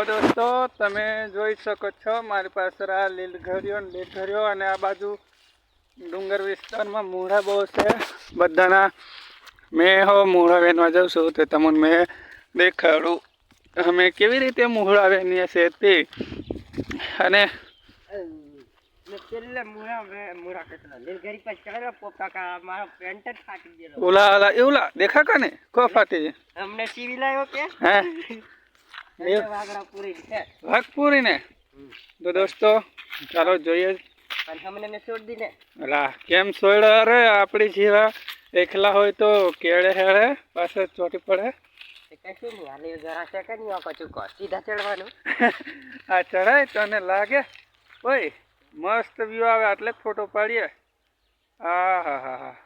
તો દોસ્તો તમે જોઈ શકો છો મારી પાસે આ લીલઘરીઓ ને લીલઘરીઓ અને આ બાજુ ડુંગર વિસ્તારમાં મૂળા બહુ છે. બધાના મેં હો મૂળા વેનવા જાઉં છું તો તમને મેં દેખાડું. અમે કેવી રીતે મૂળા વેનીએ છે તે? અને ઓલા ઓલા લા દેખા કાને? કો ફાટી અમને સીવી લાવ્યો કે? હે? વાઘપુરી ને? તો દોસ્તો ચાલો જોઈએ. ને કેમ સોયડા અરે આપણી જેવા એકલા હોય તો કેળે હેળે પાસે ચોટી પડે. આ ચડાય તને લાગે. ઓય મસ્ત વ્યૂ આવે આટલે ફોટો પાડીએ. હા હા હા.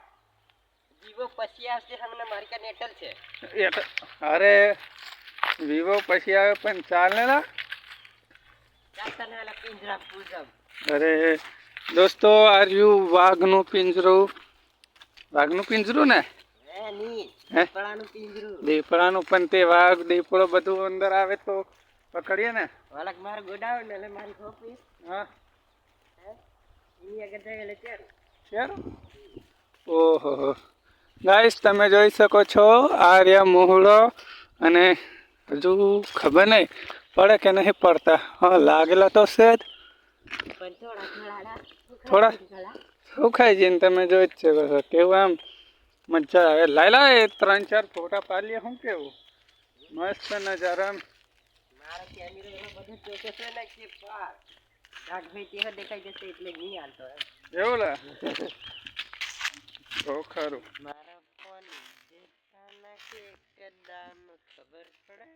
જીવો પછી આવશે હમણાં મારી કાને એટલ છે. અરે વિવો પછી આવે પણ ચાલે ના અરે દોસ્તો આ રહ્યું વાઘનું પિંજરું વાઘનું પિંજરું ને દીપડાનું પણ તે વાઘ દીપડો બધું અંદર આવે તો પકડીએ ને? વાલક માર ગોડાવ ને એટલે મારી ખોપી. હા. ઓહો. ગાઈસ તમે જોઈ શકો છો આ રહ્યા મોહડો અને હજુ ખબર નહીં પડે કે નહીં પડતા હા લાગેલા તો છે જ પણ થોડા થોડા થોડા સુખાઈ જઈને તમે જોઈ જ શકો છો કેવું આમ મજા આવે લાયલા એ ત્રણ ચાર ફોટા પાડીએ શું કેવું મસ્ત નજારા આમ મારો કેમેરો એમાં બધું ચોખ્ખો છે ને કે પાર રાગભાઈ તેહ દેખાઈ જશે એટલે નહીં હાલતો એમ. એવું લા બહુ ખરું મારો ફોન દેખાના કે કદામ ખબર પડે